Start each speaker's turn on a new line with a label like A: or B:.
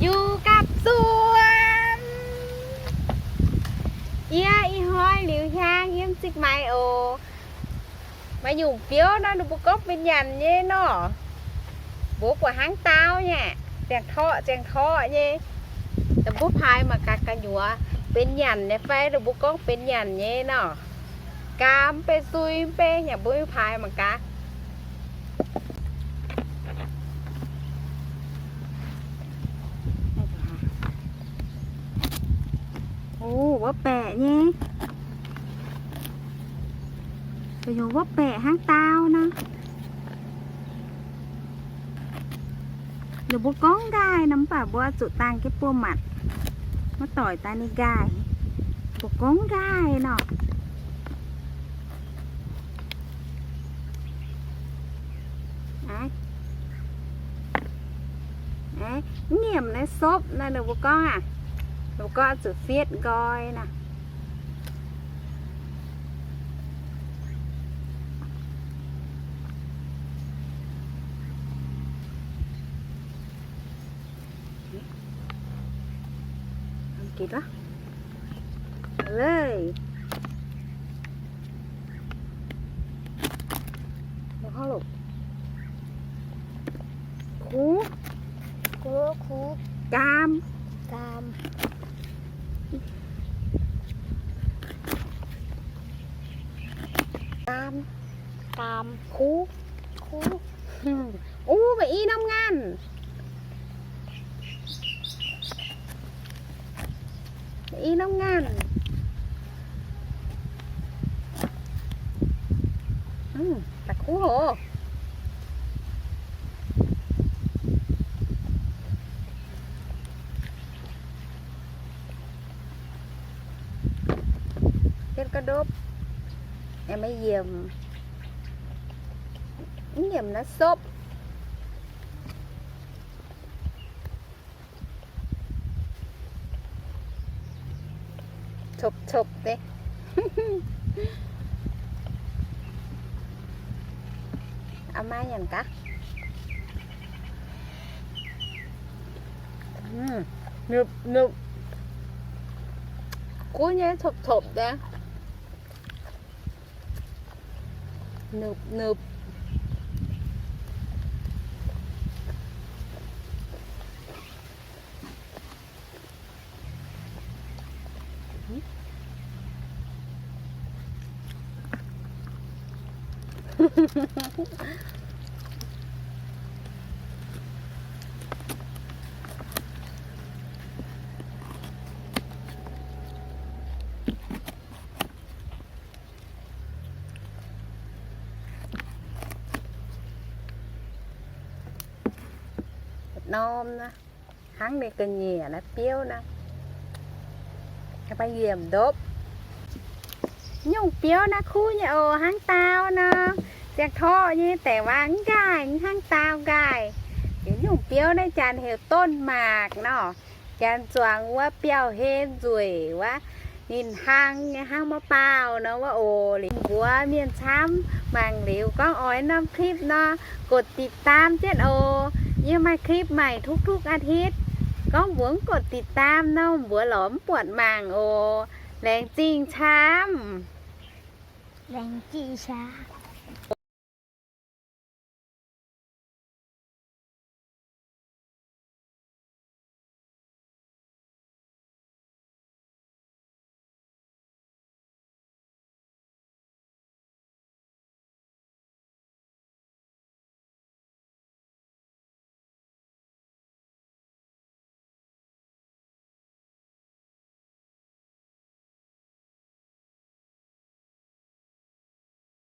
A: อยู่กับสวนเอียอีห้อยหลิวช่างเยี่ยมจิกไมโอ มาอยู่เปียวนะดูบุกบเป็นยันเย่เนาะบุกว่าห้างเต้าเนี่ยแจงท่อแจงท่อเนี่ยแต่บุพายมากัดกันอยู่วเป็นหยันในี่ยไฟดูบุกบเป็นหยันเนี่ยเนาะกามไปซุยไปเนี่าบุพายมากัด Ồ, bóp bẻ nhé. Bây giờ bóp bẻ hang tao nè. Giờ bố con gai nắm bà bố tụ tăng cái bố mặt. Nó tỏi ta đi gai. Bố con gai nọ. Đấy. Đấy, nghiệm này xốp này được bố con à? แล้วก็จุดเฟียดกอยนะทำกินวะเลยแล้วข้าลูกคู
B: คูคู
A: กาม
B: กาม
A: กาม
B: กาม
A: คู
B: คู
A: อู้ไปอีน้ำงานไปอีน้ำงานอืมตะคูโหเฮ็ดกระดบแอมไม่เยี่ยม nhầm nó xốp. Chụp chụp đấy ama nhằn cắt nụp nụp. Cú nhé chụp chụp đấy nụp nụp. นะ hắn đi cái nhẹ nó piêu nè cái bay diềm đốp, nhung piêu na khu nhà ồ hắn tao nè จากท่อนี่แต่ว่าง่ายห้างตาวง่ายเดี๋ยวยุ่งเปรี้ยวในจานเหวต้นหมากเนาะจานจวงว่าเปรี้ยวเฮนจุยว่านินห้างเนี่ยห้างมะเปล่าเนาะว่าโอหลิงบัวเมียนช้ำมังหลิวก้องอ้อยน้ำคลิปเนาะกดติดตามเจ็ดโอยี่มาคลิปใหม่ทุกๆอาทิตย์ก้องบวงกดติดตามเนาะบัวหลอมปวดมังโอแรงจริงช้ำ
B: แรงจีชา